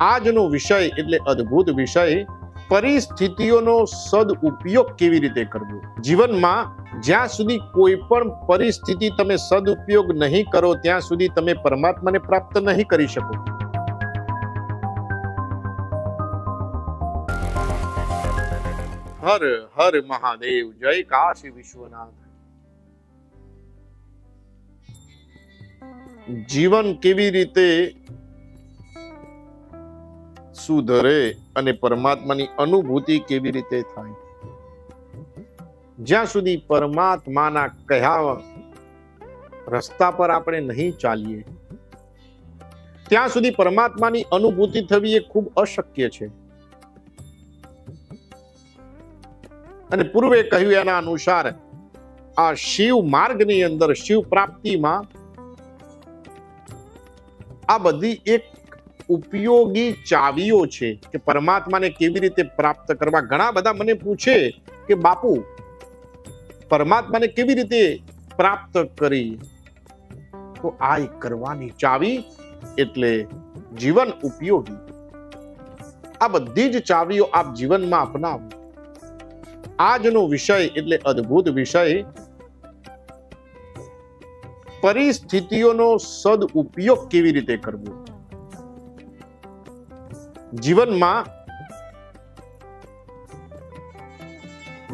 આજનો વિષય એટલે અદ્ભુત વિષય, પરિસ્થિતિઓનો સદઉપયોગ કેવી રીતે કરવો? જીવનમાં જ્યાં સુધી કોઈ પણ પરિસ્થિતિ તમે સદઉપયોગ નહીં કરો, ત્યાં સુધી તમે પરમાત્માને પ્રાપ્ત નહીં કરી શકો. હર હર મહાદેવ, જય કાશી વિશ્વનાથ. જીવન કેવી રીતે સુધરે અને પરમાત્માની અનુભૂતિ કેવી રીતે થાય? જ્યાં સુધી પરમાત્માના કહ્યા રસ્તા પર આપણે નહીં ચાલીએ, ત્યાં સુધી પરમાત્માની અનુભૂતિ થવી એ ખૂબ અશક્ય છે. અને પૂર્વે કહ્યું એના અનુસાર, આ શિવ માર્ગની અંદર, શિવ પ્રાપ્તિમાં આ બધી એક ઉપયોગી ચાવીઓ છે કે પરમાત્માને કેવી રીતે પ્રાપ્ત કરવા? ઘણા બધા મને પૂછે કે બાપુ, પરમાત્માને કેવી રીતે પ્રાપ્ત કરી? તો આ કરવાની ચાવી એટલે જીવન ઉપયોગી. આ બધી જ ચાવીઓ આપ જીવનમાં અપનાવો. આજનો વિષય એટલે અદ્ભુત વિષય. પરિસ્થિતિઓનો સદઉપયોગ કેવી રીતે કરવો? જીવનમાં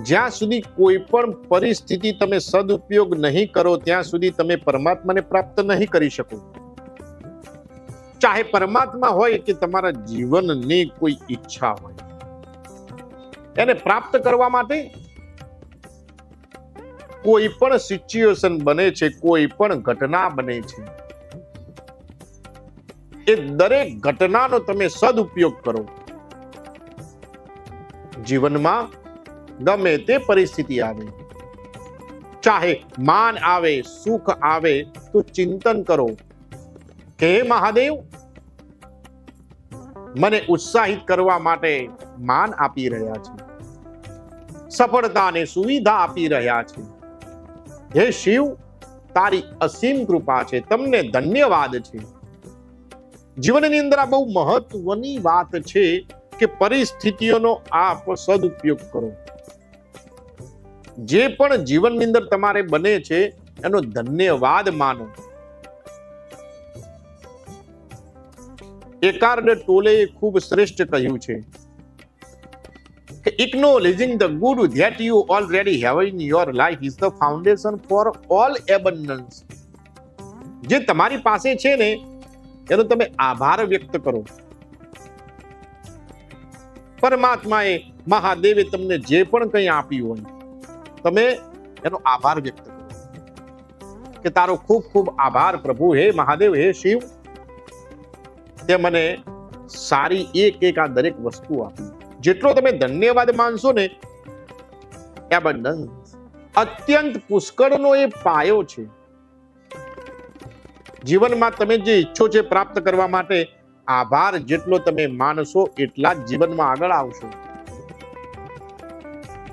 જ્યાં સુધી કોઈ પણ પરિસ્થિતિ તમે સદુપયોગ નહીં કરો, ત્યાં સુધી તમે પરમાત્માને પ્રાપ્ત નહીં કરી શકો. ચાહે પરમાત્મા હોય કે તમારા જીવનની કોઈ ઈચ્છા હોય. એને પ્રાપ્ત કરવા માટે કોઈ પણ સિચ્યુએશન બને છે, કોઈ પણ ઘટના બને છે. એ દરેક ઘટનાનો તમે સદુપયોગ કરો. જીવનમાં ગમે તે પરિસ્થિતિ આવે. ચાહે માન આવે, સુખ આવે, તો ચિંતન કરો. કે મહાદેવ, મને ઉત્સાહિત કરવા માટે માન આપી રહ્યા છે. સફળતા અને સુવિધા આપી રહ્યા છે. હે શિવ, તારી અસીમ કૃપા છે. તમને ધન્યવાદ છે. જીવનની અંદર આ બહુ મહત્વની વાત છે કે પરિસ્થિતિઓનો આપ સદુપયોગ કરો. જે પણ જીવનની અંદર તમારે બને છે, એનો ધન્યવાદ માનો. એકાર્ડ ટોલે ખૂબ શ્રેષ્ઠ કહ્યું છે કે acknowledging the good that you already have in your life is the foundation for all abundance જે તમારી પાસે છે ને એનો તમે આભાર વ્યક્ત કરો. પરમાત્માએ મહાદેવે તમને જે પણ કંઈ આપ્યું હોય, તમે એનો આભાર વ્યક્ત કરો. કે તારો ખૂબ ખૂબ આભાર પ્રભુ, હે મહાદેવ, હે શિવ. તે મને સારી એક એક આ દરેક વસ્તુ આપી. જેટલો તમે ધન્યવાદ માનશો ને એબન્ડન્સ અત્યંત પુષ્કળનો એ પાયો છે. જીવનમાં તમે જે ઈચ્છો છે પ્રાપ્ત કરવા માટે આભાર. જેટલો તમે માનશો એટલા જ જીવનમાં આગળ આવશો.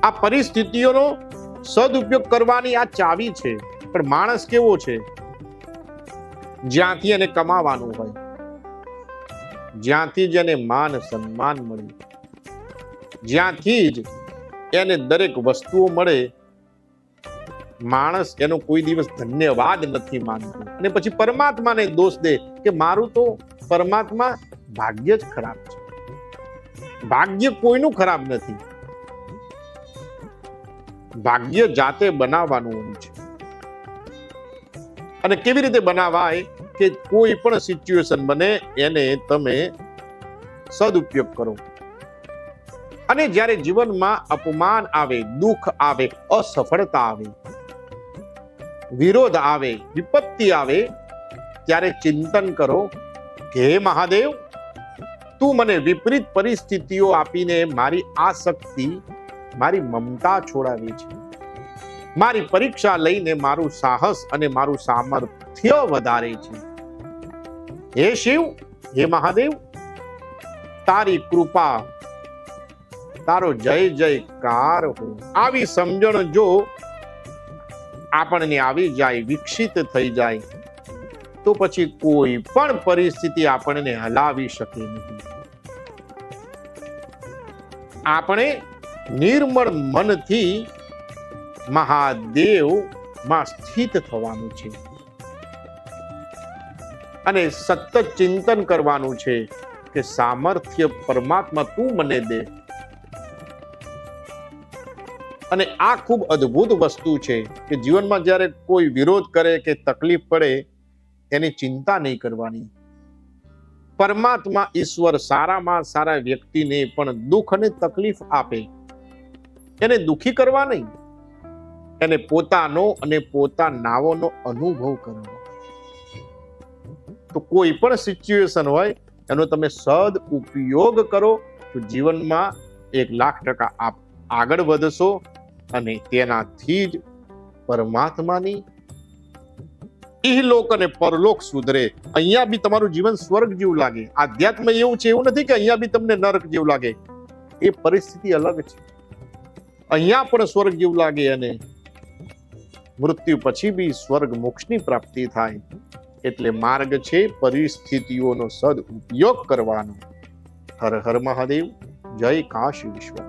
આ પરિસ્થિતિઓનો સદુપયોગ કરવાની આ ચાવી છે. પણ માણસ કેવો છે? જ્યાંથી એને કમાવાનું હોય, જ્યાંથી જ એને માન સન્માન મળે, જ્યાંથી જ એને દરેક વસ્તુઓ મળે માણસ એનો કોઈ દિવસ ધન્યવાદ નથી માનતો. અને પછી પરમાત્માને દોષ દે કે મારું તો પરમાત્મા ભાગ્ય જ ખરાબ છે. ભાગ્ય કોઈનું ખરાબ નથી. ભાગ્ય જાતે બનાવવાનું છે. અને કેવી રીતે બનાવાય કે કોઈ પણ સિચ્યુએશન બને એને તમે સદુપયોગ કરો. અને જ્યારે જીવનમાં અપમાન આવે, દુઃખ આવે, અસફળતા આવે વિરોધ આવે, વિપત્તિ આવે, ત્યારે ચિંતન કરો કે, હે મહાદેવ, તું મને વિપરીત પરિસ્થિતિઓ આપીને મારી આસક્તિ, મારી મમતા છોડાવી છે. મારી પરીક્ષા લઈને મારું સાહસ અને મારું સામર્થ્ય વધારે છે. હે શિવ, હે મહાદેવ, તારી કૃપા, તારો જય જયકાર હો. આવી સમજણ જો આપણને આવી જાય, વિકસિત થઈ જાય, તો પછી કોઈ પણ પરિસ્થિતિ આપણને હલાવી શકે નહીં. આપણે નિર્મળ મનથી મહાદેવમાં સ્થિત થવાનું છે. અને સતત ચિંતન કરવાનું છે કે સામર્થ્ય પરમાત્મા તું મને દે. અને આ ખૂબ અદ્ભુત વસ્તુ છે કે જીવનમાં જ્યારે કોઈ વિરોધ કરે કે તકલીફ પડે, એની ચિંતા નહીં કરવાની. પરમાત્મા ઈશ્વર સારામાં સારા વ્યક્તિને પણ દુઃખ અને તકલીફ આપે. એને દુઃખી કરવા નહીં. એને પોતાનો અને પોતાનાઓનો અનુભવ કરવો. તો કોઈ પણ સિચ્યુએશન હોય, એનો તમે સદ ઉપયોગ કરો, તો જીવનમાં એક લાખ ટકા આપ આગળ વધશો અને તેનાથી જ પરમાત્માની ઇહલોક અને પરલોક સુધરે. અહીંયા બી તમારું જીવન સ્વર્ગ જેવું લાગે. આધ્યાત્મ એવું છે એવું નથી કે અહીંયા બી તમને નરક જેવું લાગે. એ પરિસ્થિતિ અલગ છે. અહીંયા પણ સ્વર્ગ જેવું લાગે અને મૃત્યુ પછી બી સ્વર્ગ મોક્ષની પ્રાપ્તિ થાય. એટલે માર્ગ છે પરિસ્થિતિઓનો સદ ઉપયોગ કરવાનો. હર હર મહાદેવ. જય કાશી વિશ્વનાથ.